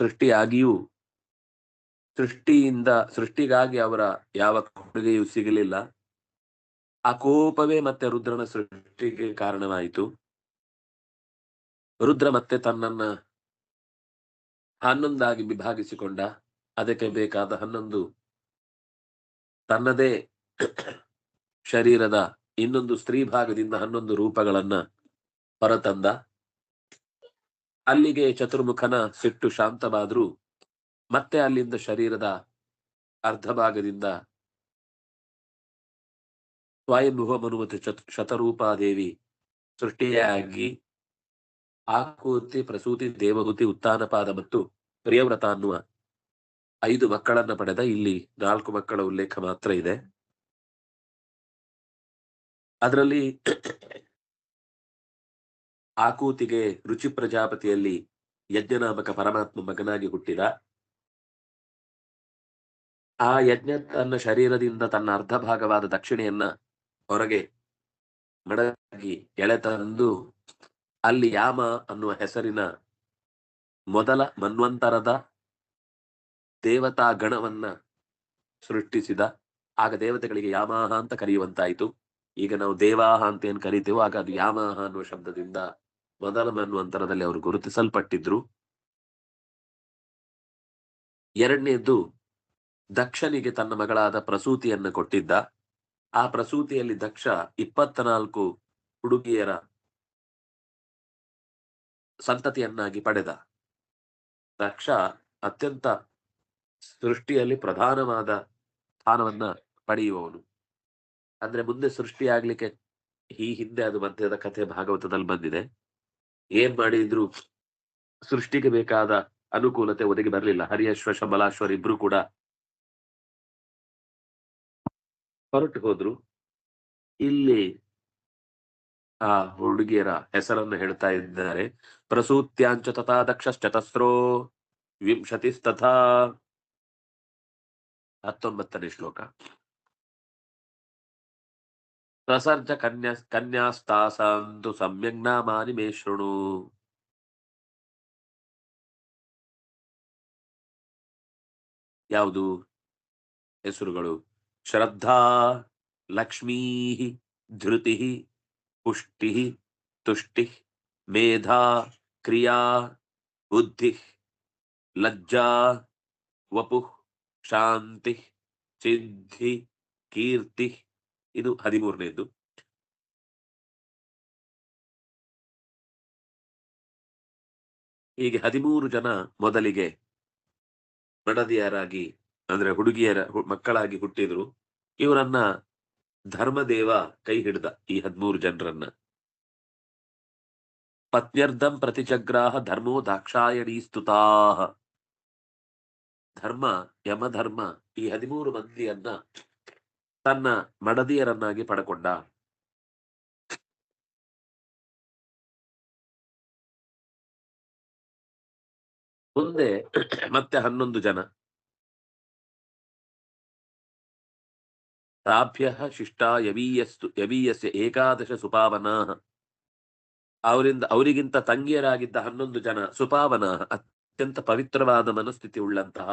ಸೃಷ್ಟಿಯಾಗಿಯೂ ಸೃಷ್ಟಿಯಿಂದ, ಸೃಷ್ಟಿಗಾಗಿ ಅವರ ಯಾವ ಕೊಡುಗೆಯೂ ಸಿಗಲಿಲ್ಲ. ಆ ಕೋಪವೇ ಮತ್ತೆ ರುದ್ರನ ಸೃಷ್ಟಿಗೆ ಕಾರಣವಾಯಿತು. ರುದ್ರ ಮತ್ತೆ ತನ್ನನ್ನ ಹನ್ನೊಂದಾಗಿ ವಿಭಾಗಿಸಿಕೊಂಡ, ಅದಕ್ಕೆ ಬೇಕಾದ ಹನ್ನೊಂದು ತನ್ನದೇ ಶರೀರದ ಇನ್ನೊಂದು ಸ್ತ್ರೀ ಭಾಗದಿಂದ ಹನ್ನೊಂದು ರೂಪಗಳನ್ನ ಹೊರತಂದ. ಅಲ್ಲಿಗೆ ಚತುರ್ಮುಖನ ಸಿಟ್ಟು ಶಾಂತವಾದ್ರೂ ಮತ್ತೆ ಅಲ್ಲಿಂದ ಶರೀರದ ಅರ್ಧ ಭಾಗದಿಂದ ಸ್ವಯಂಭುವ ಮನುಮತಿ ಚತ್ ಶತರೂಪಾದೇವಿ ಸೃಷ್ಟಿಯಾಗಿ ಆಕೂತಿ ಪ್ರಸೂತಿ ದೇವಹೂತಿ ಉತ್ತಾನಪಾದ ಮತ್ತು ಪ್ರಿಯವ್ರತ ಅನ್ನುವ ಐದು ಮಕ್ಕಳನ್ನ ಪಡೆದ ಇಲ್ಲಿ ನಾಲ್ಕು ಮಕ್ಕಳ ಉಲ್ಲೇಖ ಮಾತ್ರ ಇದೆ. ಅದರಲ್ಲಿ ಆಕೂತಿಗೆ ರುಚಿ ಪ್ರಜಾಪತಿಯಲ್ಲಿ ಯಜ್ಞನಾಮಕ ಪರಮಾತ್ಮ ಮಗನಾಗಿ ಹುಟ್ಟಿದ. ಆ ಯಜ್ಞ ತನ್ನ ಶರೀರದಿಂದ ತನ್ನ ಅರ್ಧ ಭಾಗವಾದ ದಕ್ಷಿಣೆಯನ್ನ ಹೊರಗೆ ಮಡಗಿ ಎಳೆತಂದು ಅಲ್ಲಿ ಯಾಮ ಅನ್ನುವ ಹೆಸರಿನ ಮೊದಲ ಮನ್ವಂತರದ ದೇವತಾ ಗಣವನ್ನ ಸೃಷ್ಟಿಸಿದ. ಆಗ ದೇವತೆಗಳಿಗೆ ಯಾಮಾಹ ಅಂತ ಕರೆಯುವಂತಾಯಿತು. ಈಗ ನಾವು ದೇವಾಹ ಅಂತ ಏನ್ ಕರಿತೇವೋ ಆಗ ಅದು ಯಾಮಾಹ ಅನ್ನುವ ಶಬ್ದದಿಂದ ಮೊದಲ ಮನ್ವಂತರದಲ್ಲಿ ಅವರು ಗುರುತಿಸಲ್ಪಟ್ಟಿದ್ರು. ಎರಡನೇದ್ದು, ದಕ್ಷನಿಗೆ ತನ್ನ ಮಗಳಾದ ಪ್ರಸೂತಿಯನ್ನು ಕೊಟ್ಟಿದ್ದ. ಆ ಪ್ರಸೂತಿಯಲ್ಲಿ ದಕ್ಷ ಇಪ್ಪತ್ತ ನಾಲ್ಕು ಹುಡುಗಿಯರ ಸಂತತಿಯನ್ನಾಗಿ ಪಡೆದ. ದಕ್ಷ ಅತ್ಯಂತ ಸೃಷ್ಟಿಯಲ್ಲಿ ಪ್ರಧಾನವಾದ ಸ್ಥಾನವನ್ನ ಪಡೆಯುವವನು. ಅಂದ್ರೆ ಮುಂದೆ ಸೃಷ್ಟಿಯಾಗ್ಲಿಕ್ಕೆ ಈ ಹಿಂದೆ ಅದು ಮಧ್ಯದ ಕಥೆ ಭಾಗವತದಲ್ಲಿ ಬಂದಿದೆ. ಏನ್ ಮಾಡಿದ್ರು? ಸೃಷ್ಟಿಗೆ ಬೇಕಾದ ಅನುಕೂಲತೆ ಒದಗಿ ಬರಲಿಲ್ಲ. ಹರಿಯಶ್ವ ಶಬಲಾಶ್ವರ್ ಇಬ್ರು ಕೂಡ ಹೊರಟು ಹೋದ್ರು. ಇಲ್ಲಿ ಆ ಹುಡುಗಿಯರ ಹೆಸರನ್ನು ಹೇಳ್ತಾ ಇದ್ದಾರೆ. ಪ್ರಸೂತ್ಯಾಂಚ ತಥಾ ದಕ್ಷಶ್ಚತಸ್ರೋ ತಥಾ ಹತ್ತೊಂಬತ್ತನೇ ಶ್ಲೋಕ. ಪ್ರಸರ್ಜ ಕನ್ಯಾ ಕನ್ಯಾಸ್ತಾಸಂತು ಸಮ್ಯಕ್ ನಾಮಾನಿ ಮೇ ಶೃಣು ಯಾವುದು? ಹೆಸರುಗಳು. ಶ್ರದ್ಧಾ ಲಕ್ಷ್ಮೀ ಧೃತಿ ಪುಷ್ಟಿ ತುಷ್ಟಿ ಮೇಧಾ, ಕ್ರಿಯಾ ಬುದ್ಧಿ ಲಜ್ಜಾ ವಪು ಶಾಂತಿ ಸಿದ್ಧಿ ಕೀರ್ತಿ ಇದು ಹದಿಮೂರನೇದ್ದು. ಹೀಗೆ ಹದಿಮೂರು ಜನ ಮೊದಲಿಗೆ ಮಡದಿಯರಾಗಿ, ಅಂದ್ರೆ ಹುಡುಗಿಯರ ಮಕ್ಕಳಾಗಿ ಹುಟ್ಟಿದ್ರು. ಇವರನ್ನ ಧರ್ಮದೇವ ಕೈ ಹಿಡ್ದ ಈ ಹದಿಮೂರು ಜನರನ್ನ. ಪತ್ನ್ಯರ್ಧಂ ಪ್ರತಿಚಗ್ರಾಹ ಧರ್ಮೋ ದಾಕ್ಷಾಯಣೀ ಸ್ತುತಾಹ. ಧರ್ಮ ಯಮಧರ್ಮ ಈ ಹದಿಮೂರು ಮಂದಿಯನ್ನ ತನ್ನ ಮಡದಿಯರನ್ನಾಗಿ ಪಡಕೊಂಡ. ಮುಂದೆ ಮತ್ತೆ ಹನ್ನೊಂದು ಜನ. ತಾಭ್ಯ ಶಿಷ್ಟಾ ಯವೀಯಸ್ತು, ಯವೀಯಸ್ಯ ಏಕಾದಶ ಸುಪಾವನಾ ಅವರಿಂದ, ಅವರಿಗಿಂತ ತಂಗಿಯರಾಗಿದ್ದ ಹನ್ನೊಂದು ಜನ ಸುಪಾವನಾ ಅತ್ಯಂತ ಪವಿತ್ರವಾದ ಮನಸ್ಥಿತಿ ಉಳ್ಳಂತಹ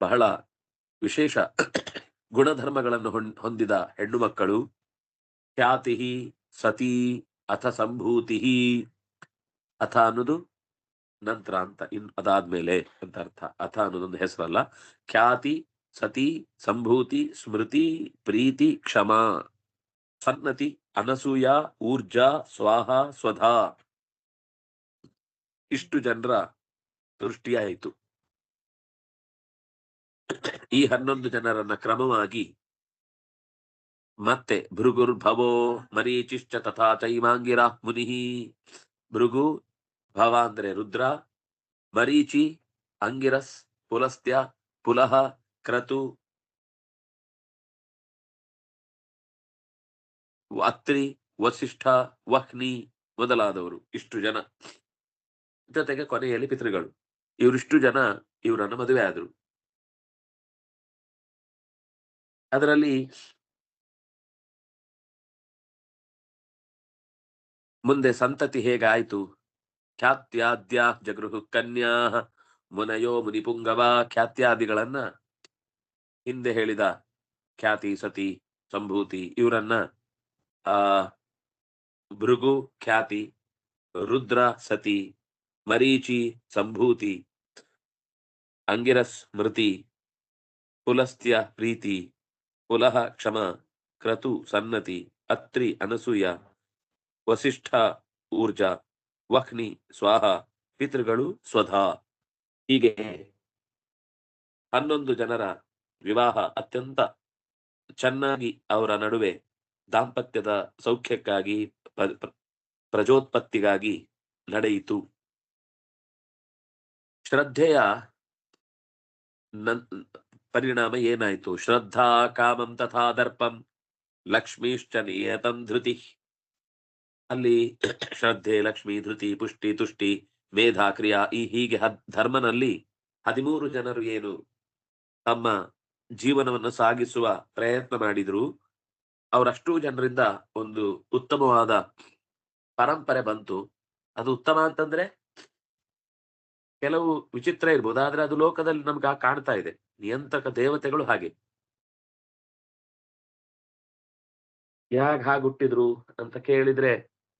ಬಹಳ ವಿಶೇಷ ಗುಣಧರ್ಮಗಳನ್ನು ಹೊಂದಿದ ಹೆಣ್ಣು ಮಕ್ಕಳು ಖ್ಯಾತಿ ಸತಿ ಅಥ ಸಂಭೂತಿ ಅಥ ಅನ್ನೋದು ನಂತರ ಅಂತ ಇನ್, ಅದಾದ್ಮೇಲೆ ಅಂತ ಅರ್ಥ. ಅಥ ಅನ್ನೋದೊಂದು ಹೆಸರಲ್ಲ. ಖ್ಯಾತಿ, ಸತಿ, ಸಂಭೂತಿ, ಸ್ಮೃತಿ, ಪ್ರೀತಿ, ಕ್ಷಮಾ, ಸನ್ನತಿ, ಅನಸೂಯ, ಊರ್ಜಾ, ಸ್ವಾಹ, ಸ್ವಧಾ. ಇಷ್ಟು ಜನರ ಸೃಷ್ಟಿಯಾಯಿತು ಈ ಹನ್ನೊಂದು ಜನರನ್ನ ಕ್ರಮವಾಗಿ ಮತ್ತೆ ಭೃಗುರ್ಭವೋ ಮರೀಚಿಶ್ಚ ತಥಾ ಚೈಮಾಂಗಿರ ಮುನಿಹಿ. ಭೃಗು, ಭವ ಅಂದ್ರೆ ರುದ್ರ, ಮರೀಚಿ, ಅಂಗಿರಸ್, ಪುಲಸ್ತ್ಯ, ಪುಲಹ, ಕ್ರತು, ಅತ್ರಿ, ವಸಿಷ್ಠ, ವಹ್ನಿ ಮೊದಲಾದವರು ಇಷ್ಟು ಜನ. ಜೊತೆಗೆ ಕೊನೆಯಲ್ಲಿ ಪಿತೃಗಳು. ಇವರಿಷ್ಟು ಜನ ಇವರನ್ನು ಮದುವೆ ಆದ್ರು. ಅದರಲ್ಲಿ ಮುಂದೆ ಸಂತತಿ ಹೇಗಾಯ್ತು? ಖ್ಯಾತ್ಯಾದ್ಯ ಜಗೃಹು ಕನ್ಯಾ ಮುನಯೋ ಮುನಿಪುಂಗವ ಖ್ಯಾತ್ಯಾದಿಗಳನ್ನ ಹಿಂದೆ ಹೇಳಿದ ಖ್ಯಾತಿ, ಸತಿ, ಸಂಭೂತಿ ಇವರನ್ನ, ಆ, ಭೃಗು, ಖ್ಯಾತಿ, ರುದ್ರ, ಸತಿ, ಮರೀಚಿ, ಸಂಭೂತಿ, ಅಂಗಿರಸ್ ಸ್ಮೃತಿ ಪುಲಸ್ತ್ಯ ಪ್ರೀತಿ ಪುಲಹ ಕ್ಷಮ, ಕ್ರತು, ಸನ್ನತಿ, ಅತ್ರಿ, ಅನಸೂಯ, ವಸಿಷ್ಠ, ಊರ್ಜ, ವಹ್ನಿ, ಸ್ವಾಹ, ಪಿತೃಗಳು, ಸ್ವಧಾ. ಹೀಗೆ ಹನ್ನೊಂದು ಜನರ ವಿವಾಹ ಅತ್ಯಂತ ಚೆನ್ನಾಗಿ ಅವರ ನಡುವೆ ದಾಂಪತ್ಯದ ಸೌಖ್ಯಕ್ಕಾಗಿ ಪ್ರಜೋತ್ಪತ್ತಿಗಾಗಿ ನಡೆಯಿತು. ಶ್ರದ್ಧೆಯ ಪರಿಣಾಮ ಏನಾಯ್ತು ಶ್ರದ್ಧಾ ಕಾಮಂ ತಥಾ ದರ್ಪಂ ಲಕ್ಷ್ಮೀಶ್ಚ ನಿಯತಂ ಧೃತಿ ಅಲ್ಲಿ ಶ್ರದ್ಧೆ, ಲಕ್ಷ್ಮಿ, ಧೃತಿ, ಪುಷ್ಟಿ, ತುಷ್ಟಿ, ಮೇಧಾ, ಕ್ರಿಯಾ ಈ ಹೀಗೆ ಧರ್ಮನಲ್ಲಿ ಹದಿಮೂರು ಜನರು ಏನು ತಮ್ಮ ಜೀವನವನ್ನು ಸಾಗಿಸುವ ಪ್ರಯತ್ನ ಮಾಡಿದ್ರು. ಅವರಷ್ಟು ಜನರಿಂದ ಒಂದು ಉತ್ತಮವಾದ ಪರಂಪರೆ ಬಂತು. ಅದು ಉತ್ತಮ ಅಂತಂದ್ರೆ ಕೆಲವು ವಿಚಿತ್ರ ಇರ್ಬೋದು, ಆದ್ರೆ ಅದು ಲೋಕದಲ್ಲಿ ನಮ್ಗೆ ಕಾಣ್ತಾ ಇದೆ. ನಿಯಂತ್ರಕ ದೇವತೆಗಳು ಹಾಗೆ. ಯಾಕ ಹಾಗೆ ಹುಟ್ಟಿದ್ರು ಅಂತ ಕೇಳಿದ್ರೆ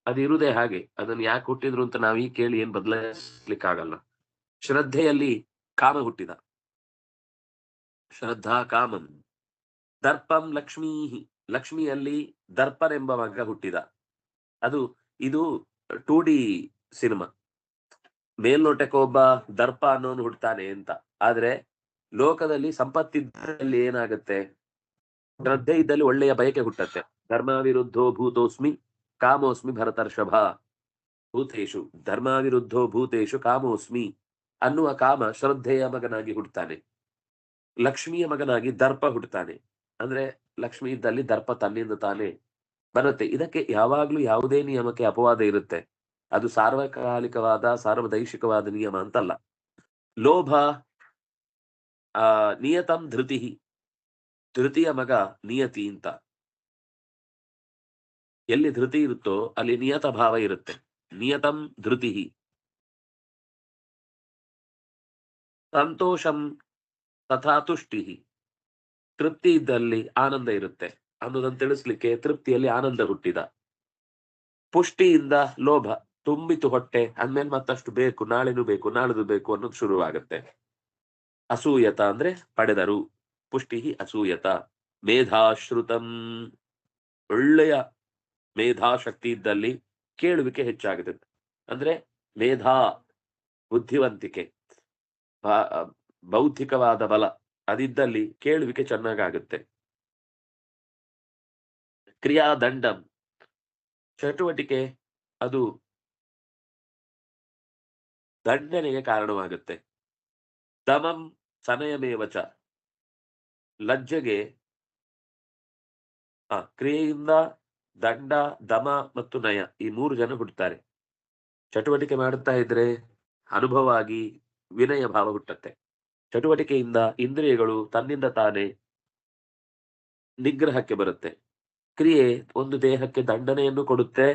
ಅದು ಇರುದೇ ಹಾಗೆ. ಅದನ್ನ ಯಾಕೆ ಹುಟ್ಟಿದ್ರು ಅಂತ ನಾವ್ ಈ ಕೇಳಿ ಏನ್ ಬದಲಾಯಿಸ್ಲಿಕ್ಕಾಗಲ್ಲ. ಶ್ರದ್ಧೆಯಲ್ಲಿ ಕಾಮ ಹುಟ್ಟಿದ. ಶ್ರದ್ಧಾ ಕಾಮಂ. ದರ್ಪಂ ಲಕ್ಷ್ಮೀ ಲಕ್ಷ್ಮಿಯಲ್ಲಿ ದರ್ಪನೆಂಬ ಮಗ ಹುಟ್ಟಿದ. ಅದು, ಇದು ಟೂ ಡಿ ಸಿನಿಮಾ. ಮೇಲ್ನೋಟಕ್ಕೆ ಒಬ್ಬ ದರ್ಪ ಅನ್ನೋನು ಹುಡ್ತಾನೆ ಅಂತ. ಆದ್ರೆ ಲೋಕದಲ್ಲಿ ಸಂಪತ್ತಿದ್ದಲ್ಲಿ ಏನಾಗುತ್ತೆ? ಶ್ರದ್ಧೆ ಇದ್ದಲ್ಲಿ ಒಳ್ಳೆಯ ಬಯಕೆ ಹುಟ್ಟತ್ತೆ. ಧರ್ಮ ವಿರುದ್ಧೋ ಭೂತೋಸ್ಮಿ ಕಾಮೋಸ್ಮಿ ಭರತರ್ಷಭ. ಭೂತೇಶು ಧರ್ಮ ವಿರುದ್ಧೋ ಭೂತೇಶು ಕಾಮೋಸ್ಮಿ ಅನ್ನುವ ಕಾಮ ಶ್ರದ್ಧೆಯ ಮಗನಾಗಿ ಹುಡ್ತಾನೆ ಲಕ್ಷ್ಮಿಯ ಮಗನಾಗಿ ದರ್ಪ ಹುಡ್ತಾನೆ ಅಂದ್ರೆ ಲಕ್ಷ್ಮಿ ಇದ್ದಲ್ಲಿ ದರ್ಪ ತನ್ನಿಂದ ತಾನೇ ಬರುತ್ತೆ. ಇದಕ್ಕೆ ಯಾವಾಗ್ಲೂ ಯಾವುದೇ ನಿಯಮಕ್ಕೆ ಅಪವಾದ ಇರುತ್ತೆ. ಅದು ಸಾರ್ವಕಾಲಿಕವಾದ, ಸಾರ್ವದೈಶಿಕವಾದ ನಿಯಮ ಅಂತಲ್ಲ. ಲೋಭ, ಆ, ನಿಯತಂ ಧೃತಿ ಧೃತಿಯ ಮಗ ನಿಯತಿ ಅಂತ. ಎಲ್ಲಿ ಧೃತಿ ಇರುತ್ತೋ ಅಲ್ಲಿ ನಿಯತ ಭಾವ ಇರುತ್ತೆ. ನಿಯತಂ ಧೃತಿ ಸಂತೋಷಂ ತಥಾ ತುಷ್ಟಿ ತೃಪ್ತಿ ಇದ್ದಲ್ಲಿ ಆನಂದ ಇರುತ್ತೆ. ಅನ್ನೋದನ್ನು ತಿಳಿಸ್ಲಿಕ್ಕೆ ತೃಪ್ತಿಯಲ್ಲಿ ಆನಂದ ಹುಟ್ಟಿದ. ಪುಷ್ಟಿಯಿಂದ ಲೋಭ. ತುಂಬಿತು ಹೊಟ್ಟೆ, ಅಂದ್ಮೇಲೆ ಮತ್ತಷ್ಟು ಬೇಕು, ನಾಳೆನೂ ಬೇಕು, ನಾಳೆದು ಬೇಕು ಅನ್ನೋದು ಶುರುವಾಗುತ್ತೆ. ಅಸೂಯತ ಅಂದ್ರೆ ಪಡೆದರು. ಪುಷ್ಟಿ ಅಸೂಯತ. ಮೇಧಾಶ್ರುತಂ. ಒಳ್ಳೆಯ ಮೇಧಾಶಕ್ತಿ ಇದ್ದಲ್ಲಿ ಕೇಳುವಿಕೆ ಹೆಚ್ಚಾಗುತ್ತೆ. ಅಂದ್ರೆ ಮೇಧಾ, ಬುದ್ಧಿವಂತಿಕೆ ಬೌದ್ಧಿಕವಾದ ಬಲ ಅದಿದ್ದಲ್ಲಿ ಕೇಳುವಿಕೆ ಚೆನ್ನಾಗಾಗುತ್ತೆ. ಕ್ರಿಯಾದಂಡಂ. ಚಟುವಟಿಕೆ ಅದು ದಂಡನೆಗೆ ಕಾರಣವಾಗುತ್ತೆ. ದಮಂ ಸನಯಮೇವಚ ಲಜ್ಜೆಗೆ ಆ ಕ್ರಿಯೆಯಿಂದ ದಂಡ, ದಮ ಮತ್ತು ನಯ ಈ ಮೂರು ಜನ ಹುಟ್ಟುತ್ತಾರೆ ಚಟುವಟಿಕೆ ಮಾಡುತ್ತಾ ಇದ್ರೆ ಅನುಭವ ಆಗಿ ವಿನಯ ಭಾವ ಹುಟ್ಟತ್ತೆ. ಚಟುವಟಿಕೆಯಿಂದ ಇಂದ್ರಿಯಗಳು ತನ್ನಿಂದ ತಾನೇ ನಿಗ್ರಹಕ್ಕೆ ಬರುತ್ತೆ. ಕ್ರಿಯೆ ಒಂದು ದೇಹಕ್ಕೆ ದಂಡನೆಯನ್ನು ಕೊಡುತ್ತೆ.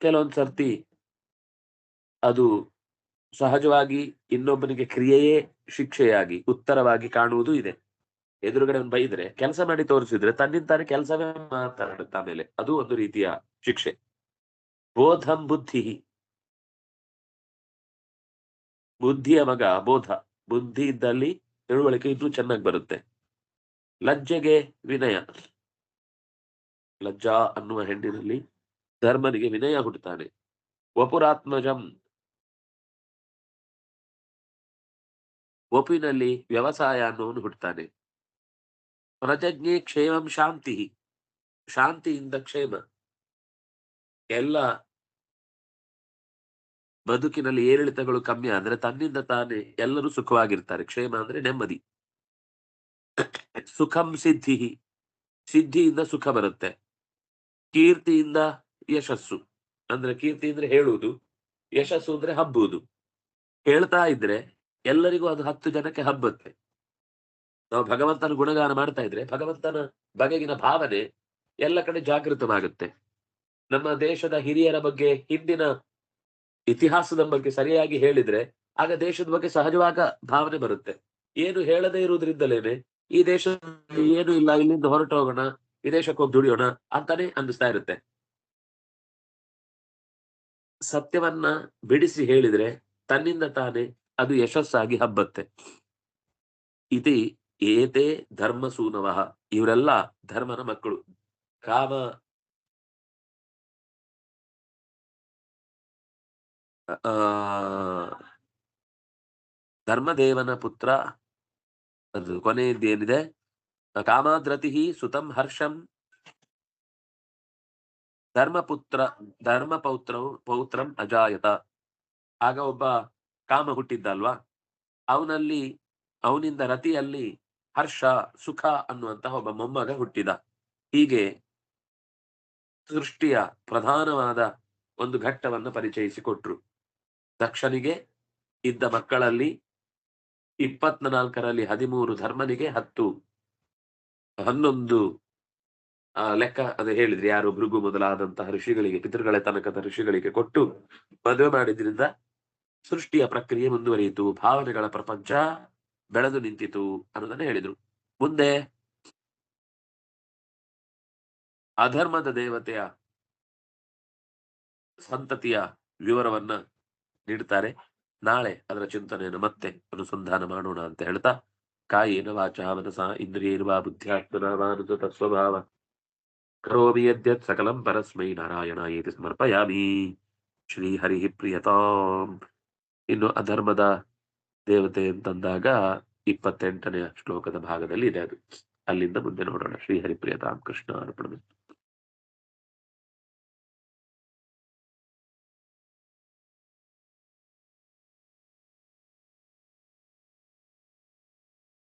ಕೆಲವೊಂದ್ ಸರ್ತಿ ಅದು ಸಹಜವಾಗಿ ಇನ್ನೊಬ್ಬನಿಗೆ ಕ್ರಿಯೆಯೇ ಶಿಕ್ಷೆಯಾಗಿ, ಉತ್ತರವಾಗಿ ಕಾಣುವುದು ಇದೆ. ಎದುರುಗಡೆ ಬೈದ್ರೆ, ಕೆಲಸ ಮಾಡಿ ತೋರಿಸಿದ್ರೆ ತನ್ನಿಂತಾನೆ ಕೆಲಸವೇ ಮಾತಾಡುತ್ತೆ ಆಮೇಲೆ ಅದು ಒಂದು ರೀತಿಯ ಶಿಕ್ಷೆ. ಬೋಧಂ ಬುದ್ಧಿ ಬುದ್ಧಿಯ ಮಗ ಬೋಧ. ಬುದ್ಧಿ ಇದ್ದಲ್ಲಿ ತಿಳುವಳಿಕೆ ಇನ್ನೂ ಚೆನ್ನಾಗಿ ಬರುತ್ತೆ. ಲಜ್ಜೆಗೆ ವಿನಯ. ಲಜ್ಜಾ ಅನ್ನುವ ಹೆಣ್ಣಿನಲ್ಲಿ ಧರ್ಮನಿಗೆ ವಿನಯ ಹುಟ್ಟುತ್ತಾನೆ. ವಪುರಾತ್ಮಜಂ ವಪುವಿನಲ್ಲಿ ವ್ಯವಸಾಯ ಅನ್ನೋನು ಹುಟ್ಟುತ್ತಾನೆ ಪ್ರಜಜ್ಞೆ ಕ್ಷೇಮಂ ಶಾಂತಿ. ಶಾಂತಿಯಿಂದ ಕ್ಷೇಮ. ಎಲ್ಲ ಬದುಕಿನಲ್ಲಿ ಏರಿಳಿತಗಳು ಕಮ್ಮಿ ಆದ್ರೆ ತನ್ನಿಂದ ತಾನೇ ಎಲ್ಲರೂ ಸುಖವಾಗಿರ್ತಾರೆ. ಕ್ಷೇಮ ಅಂದ್ರೆ ನೆಮ್ಮದಿ. ಸುಖಂ ಸಿದ್ಧಿ. ಸಿದ್ಧಿಯಿಂದ ಸುಖ ಬರುತ್ತೆ. ಕೀರ್ತಿಯಿಂದ ಯಶಸ್ಸು. ಅಂದ್ರೆ ಕೀರ್ತಿ ಅಂದ್ರೆ ಹೇಳುವುದು. ಯಶಸ್ಸು ಅಂದ್ರೆ ಹಬ್ಬುವುದು. ಹೇಳ್ತಾ ಇದ್ರೆ ಎಲ್ಲರಿಗೂ ಅದು ಹತ್ತು ಜನಕ್ಕೆ ಹಬ್ಬುತ್ತೆ. ನಾವು ಭಗವಂತನ ಗುಣಗಾನ ಮಾಡ್ತಾ ಇದ್ರೆ ಭಗವಂತನ ಬಗೆಗಿನ ಭಾವನೆ ಎಲ್ಲ ಕಡೆ ಜಾಗೃತವಾಗುತ್ತೆ. ನಮ್ಮ ದೇಶದ ಹಿರಿಯರ ಬಗ್ಗೆ ಹಿಂದಿನ ಇತಿಹಾಸದ ಬಗ್ಗೆ ಸರಿಯಾಗಿ ಹೇಳಿದ್ರೆ ಆಗ ದೇಶದ ಬಗ್ಗೆ ಸಹಜವಾಗ ಭಾವನೆ ಬರುತ್ತೆ. ಏನು ಹೇಳದೇ ಇರುವುದರಿಂದಲೇನೆ ಈ ದೇಶ ಏನು ಇಲ್ಲ, ಇಲ್ಲಿಂದ ಹೊರಟು ಹೋಗೋಣ, ಈ ದೇಶಕ್ಕೆ ಹೋಗಿ ದುಡಿಯೋಣ ಅಂತಾನೆ ಅನ್ನಿಸ್ತಾ ಇರುತ್ತೆ. ಸತ್ಯವನ್ನ ಬಿಡಿಸಿ ಹೇಳಿದ್ರೆ ತನ್ನಿಂದ ತಾನೇ ಅದು ಯಶಸ್ಸಾಗಿ ಹಬ್ಬತ್ತೆ. ಇತಿ ಏತೆ ಧರ್ಮಸೂನವಃ, ಇವರೆಲ್ಲ ಧರ್ಮನ ಮಕ್ಕಳು. ಕಾಮ ಧರ್ಮದೇವನ ಪುತ್ರ, ಅದು ಕೊನೆಯದ್ದೇನಿದೆ? ಕಾಮಾದ್ರತಿ ಸುತಂ ಹರ್ಷಂ. ಧರ್ಮಪುತ್ರ ಧರ್ಮ ಪೌತ್ರ ಪೌತ್ರಂ ಅಜಾಯತ. ಆಗ ಒಬ್ಬ ಕಾಮ ಹುಟ್ಟಿದ್ದಲ್ವಾ? ಅವನಲ್ಲಿ, ಅವನಿಂದ ರತಿಯಲ್ಲಿ ಹರ್ಷ, ಸುಖ ಅನ್ನುವಂತಹ ಒಬ್ಬ ಮೊಮ್ಮಗ ಹುಟ್ಟಿದ. ಹೀಗೆ ಸೃಷ್ಟಿಯ ಪ್ರಧಾನವಾದ ಒಂದು ಘಟ್ಟವನ್ನು ಪರಿಚಯಿಸಿಕೊಟ್ರು. ದಕ್ಷನಿಗೆ ಇದ್ದ ಮಕ್ಕಳಲ್ಲಿ ಇಪ್ಪತ್ನಾಲ್ಕರಲ್ಲಿ ಹದಿಮೂರು ಧರ್ಮನಿಗೆ ಹತ್ತು. ಹನ್ನೊಂದು, ಆ, ಲೆಕ್ಕ ಅದು ಹೇಳಿದ್ರು ಯಾರು ಭೃಗು ಮೊದಲಾದಂತಹ ಋಷಿಗಳಿಗೆ, ಪಿತೃಗಳ ತನಕದ ಋಷಿಗಳಿಗೆ ಕೊಟ್ಟು ಮದುವೆ ಮಾಡಿದ್ರಿಂದ ಸೃಷ್ಟಿಯ ಪ್ರಕ್ರಿಯೆ ಮುಂದುವರಿಯಿತು, ಭಾವನೆಗಳ ಪ್ರಪಂಚ ಬೆಳೆದು ನಿಂತಿತು ಅನ್ನೋದನ್ನ ಹೇಳಿದ್ರು. ಮುಂದೆ ಅಧರ್ಮದ ದೇವತೆಯ ಸಂತತಿಯ ವಿವರವನ್ನ ನೀಡುತ್ತಾರೆ ನಾಳೆ ಅದರ ಚಿಂತನೆಯನ್ನು ಮತ್ತೆ ಅನುಸಂಧಾನ ಮಾಡೋಣ ಅಂತ ಹೇಳ್ತಾ ಕಾಯೇನ ವಾಚ ಮನಸ ಇಂದ್ರಿಯೇರ್ವಾ ಬುದ್ಧ್ಯಾತ್ಮನ ಮಾನಸ ತತ್ವಭಾವ ಕರೋಮಿ ಯದ್ಯತ್ ಸಕಲಂ ಪರಸ್ಮೈ ನಾರಾಯಣ ಏತಿ ಸಮರ್ಪಯಾಮಿ. ಶ್ರೀ ಹರಿ ಪ್ರಿಯತಾಂ. ಇನ್ನು ಅಧರ್ಮದ ದೇವತೆ ಅಂತಂದಾಗ ಇಪ್ಪತ್ತೆಂಟನೆಯ ಶ್ಲೋಕದ ಭಾಗದಲ್ಲಿ ಇದೆ ಅದು. ಅಲ್ಲಿಂದ ಮುಂದೆ ನೋಡೋಣ. ಶ್ರೀ ರಾಮಕೃಷ್ಣ ಕೃಷ್ಣ ಅರ್ಪಣ.